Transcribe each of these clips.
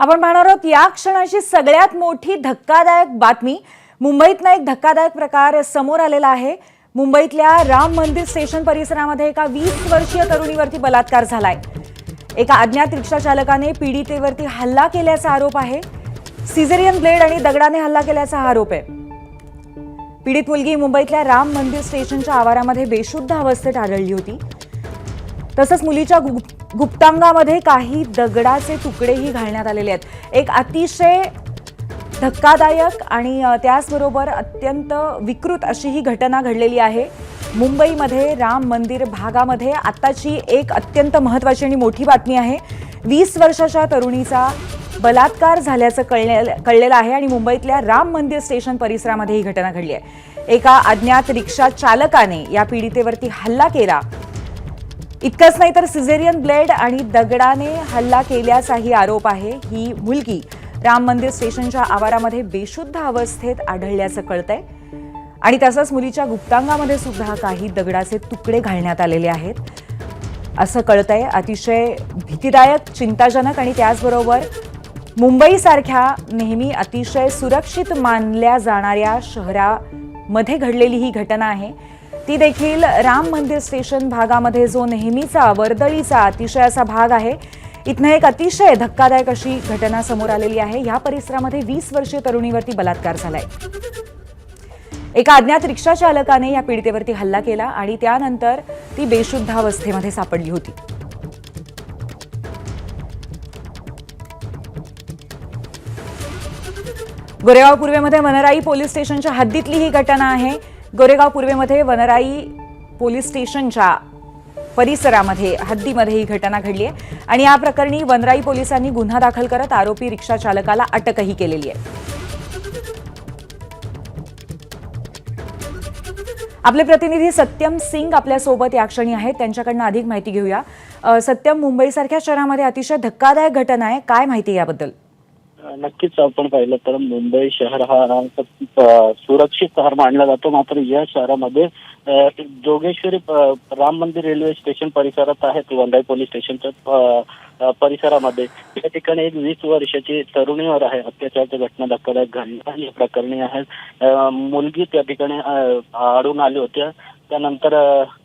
आपण पाहणार आहोत या क्षणाची सगळ्यात मोठी धक्कादायक बातमी मुंबईतनं एक धक्कादायक प्रकार समोर आलेला आहे. मुंबईतल्या राम मंदिर स्टेशन परिसरामध्ये एका वीस वर्षीय तरुणीवरती बलात्कार झालाय. एका अज्ञात रिक्षा चालकाने पीडितेवरती हल्ला केल्याचा आरोप आहे. सिझेरियन ब्लेड आणि दगडाने हल्ला केल्याचा आरोप आहे. पीडित मुलगी मुंबईतल्या राम मंदिर स्टेशनच्या आवारामध्ये बेशुद्ध अवस्थेत आढळली होती. तसंच मुलीच्या गुप्तांगामध्ये काही दगडाचे तुकडेही घालण्यात आलेले आहेत. एक अतिशय धक्कादायक आणि त्याचबरोबर अत्यंत विकृत अशी ही घटना घडलेली आहे. मुंबईमध्ये राम मंदिर भागामध्ये आत्ताची एक अत्यंत महत्त्वाची आणि मोठी बातमी आहे. वीस वर्षाच्या तरुणीचा बलात्कार झाल्याचं कळले कळलेलं आहे आणि मुंबईतल्या राम मंदिर स्टेशन परिसरामध्ये ही घटना घडली आहे. एका अज्ञात रिक्षा चालकाने या पीडितेवरती हल्ला केला. इतकंच नाही तर सिझेरियन ब्लेड आणि दगडाने हल्ला केल्याचाही आरोप आहे. ही मुलगी राम मंदिर स्टेशनच्या आवारामध्ये बेशुद्ध अवस्थेत आढळल्याचं कळतंय. आणि तसंच मुलीच्या गुप्तांगामध्ये सुद्धा काही दगडाचे तुकडे घालण्यात आलेले आहेत. असं कळतंय. अतिशय भीतीदायक चिंताजनक आणि त्याचबरोबर मुंबईसारख्या नेहमी अतिशय सुरक्षित मानल्या जाणाऱ्या शहरामध्ये घडलेली ही घटना आहे. ती देखील राम मंदिर स्टेशन भागामध्ये जो नेहमीचा वर्दळीचा अतिशय असा भाग आहे इथनं एक अतिशय धक्कादायक अशी घटना समोर आलेली आहे. या परिसरामध्ये वीस वर्षीय तरुणीवरती बलात्कार झालाय. एका अज्ञात रिक्षा चालकाने या पीडितेवरती हल्ला केला आणि त्यानंतर ती बेशुद्धावस्थेमध्ये सापडली होती. गोरेगाव पूर्वेमध्ये वनराई पोलीस स्टेशनच्या हद्दीतली ही घटना आहे. गोरेगाव पूर्वेमध्ये वनराई पोलीस स्टेशनच्या परिसरामध्ये हद्दीमध्ये ही घटना घडली आहे. आणि या प्रकरणी वनराई पोलिसांनी गुन्हा दाखल करत आरोपी रिक्षा चालकाला अटकही केलेली आहे. आपले प्रतिनिधी सत्यम सिंग आपल्यासोबत या क्षणी आहेत. त्यांच्याकडनं अधिक माहिती घेऊया. सत्यम मुंबईसारख्या शहरामध्ये अतिशय धक्कादायक घटना आहे. काय माहिती याबद्दल? नक्कीच आपण पाहिलं तर मुंबई शहर हा सुरक्षित शहर मानला जातो. मात्र या शहरामध्ये जोगेश्वरी राम मंदिर रेल्वे स्टेशन परिसरात आहे वंदाई पोलीस स्टेशनच्या परिसरामध्ये. या ठिकाणी एक वीस वर्षाची तरुणीवर आहे. अत्याचाराची घटना धक्कादायक घडल्या या प्रकरणी आहे. मुलगी त्या ठिकाणी आढळून आली होत्या त्यानंतर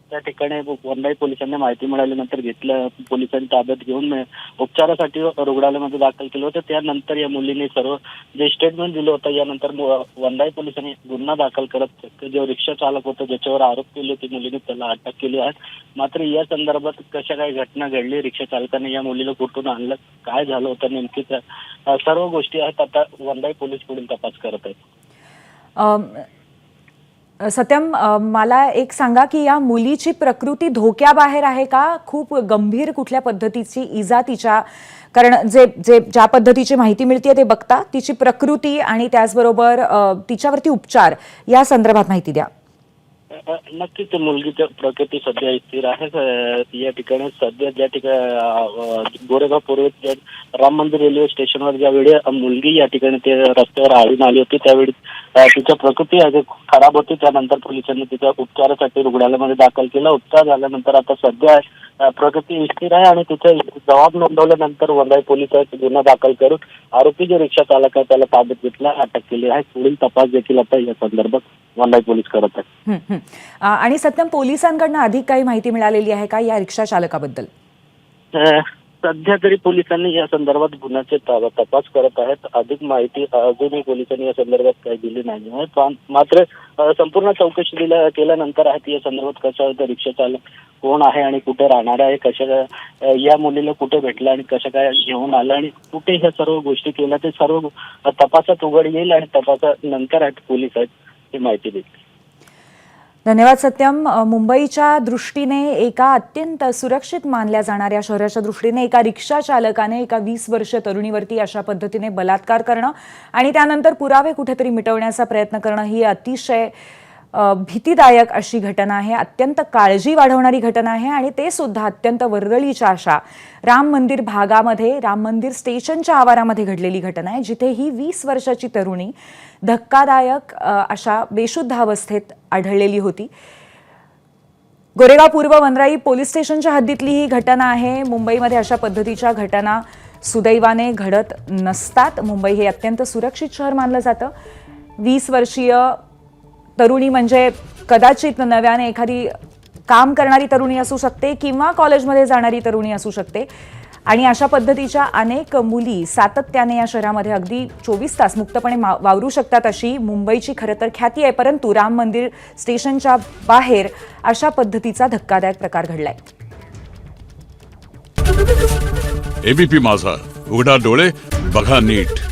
त्या ठिकाणी वंदाई पोलिसांनी माहिती मिळाल्यानंतर घेतलं. पोलिसांनी ताब्यात घेऊन उपचारासाठी रुग्णालयामध्ये दाखल केलं होतं. त्यानंतर या मुलीने सर्व जे स्टेटमेंट दिलं होतं यानंतर मु- पोलिसांनी गुन्हा दाखल करत जो रिक्षा चालक होता ज्याच्यावर आरोप केले होते मुलीने त्याला अटक केली आहे. मात्र या संदर्भात कशा काही घटना घडली रिक्षा चालकाने या मुलीला कुठून आणलं काय झालं होतं नेमकी सर्व गोष्टी आहेत. आता वंदाई पोलीस पुढील तपास करत आहेत. सत्यम मला एक सांगा की या मुलीची प्रकृती धोक्याबाहेर आहे का? खूप गंभीर कुठल्या पद्धतीची इजा तिच्या कारण जे जे ज्या पद्धतीची माहिती मिळते ते बघता तिची प्रकृती आणि त्याचबरोबर तिच्यावरती उपचार या संदर्भात माहिती द्या. नक्कीच मुलगी प्रकृती सध्या स्थिर आहे. या ठिकाणी सध्या ज्या ठिकाणी गोरेगाव पूर्व राम मंदिर रेल्वे स्टेशनवर ज्यावेळी मुलगी या ठिकाणी ते रस्त्यावर आढळून आली होती त्यावेळी तिच्या प्रकृती खराब होती. त्यानंतर पोलिसांनी तिच्या उपचारासाठी रुग्णालयामध्ये दाखल केला. उपचार झाल्यानंतर आता सध्या प्रकृती स्थिर आहे आणि तिचा जबाब नोंदवल्यानंतर वंदाई पोलिसांनी गुन्हा दाखल करून आरोपी जो रिक्षा चालक आहे त्याला ताब्यात घेतला अटक केली आहे. पुढील तपास देखील आता या संदर्भात वंदाई पोलीस करत आहेत आणि सत्यम पोलिसांकडनं अधिक काही माहिती मिळालेली आहे का या रिक्षा चालकाबद्दल? सध्या तरी पोलिसांनी या संदर्भात गुन्ह्याचे तपास करत आहेत. अधिक माहिती अजूनही पोलिसांनी या संदर्भात काही दिली नाही मात्र संपूर्ण चौकशी दिल्या केल्यानंतर आहे या संदर्भात कसं होतं रिक्षा चालक कोण आहे आणि कुठे राहणार आहे कशा या मुलीला कुठे भेटलं आणि कसं काय घेऊन आलं आणि कुठे ह्या सर्व गोष्टी केल्या ते सर्व तपासात उघड येईल आणि तपासात नंतर आहेत पोलीस आहेत. ही माहिती देतील. धन्यवाद सत्यम. मुंबईच्या दृष्टीने एका अत्यंत सुरक्षित मानल्या जाणाऱ्या शहराच्या दृष्टीने एका रिक्षा चालकाने एका वीस वर्ष तरुणीवरती अशा पद्धतीने बलात्कार करणं आणि त्यानंतर पुरावे कुठेतरी मिटवण्याचा प्रयत्न करणं ही अतिशय भीतीदायक अशी घटना आहे अत्यंत काळजी वाढवणारी घटना आहे आणि ते सुद्धा अत्यंत वर्दळीच्या अशा राम मंदिर भागामध्ये राम मंदिर स्टेशनच्या आवारामध्ये घडलेली घटना आहे जिथे ही वीस वर्षाची तरुणी धक्कादायक अशा बेशुद्ध अवस्थेत आढळलेली होती. गोरेगाव पूर्व वनराई पोलीस स्टेशनच्या हद्दीतली ही घटना आहे. मुंबईमध्ये अशा पद्धतीच्या घटना सुदैवाने घडत नसतात. मुंबई हे अत्यंत सुरक्षित शहर मानलं जातं. वीस वर्षीय तरुणी म्हणजे कदाचित नव्याने एखादी काम करणारी तरुणी असू शकते किंवा कॉलेजमध्ये जाणारी तरुणी असू शकते. आणि अशा पद्धतीच्या अनेक मुली सातत्याने या शहरामध्ये अगदी चोवीस तास मुक्तपणे मा- वावरू शकतात अशी मुंबईची खरं तर ख्याती आहे. परंतु राम मंदिर स्टेशनच्या बाहेर अशा पद्धतीचा धक्कादायक प्रकार घडलाय. एबीपी माझा. उघडा डोळे बघा नीट.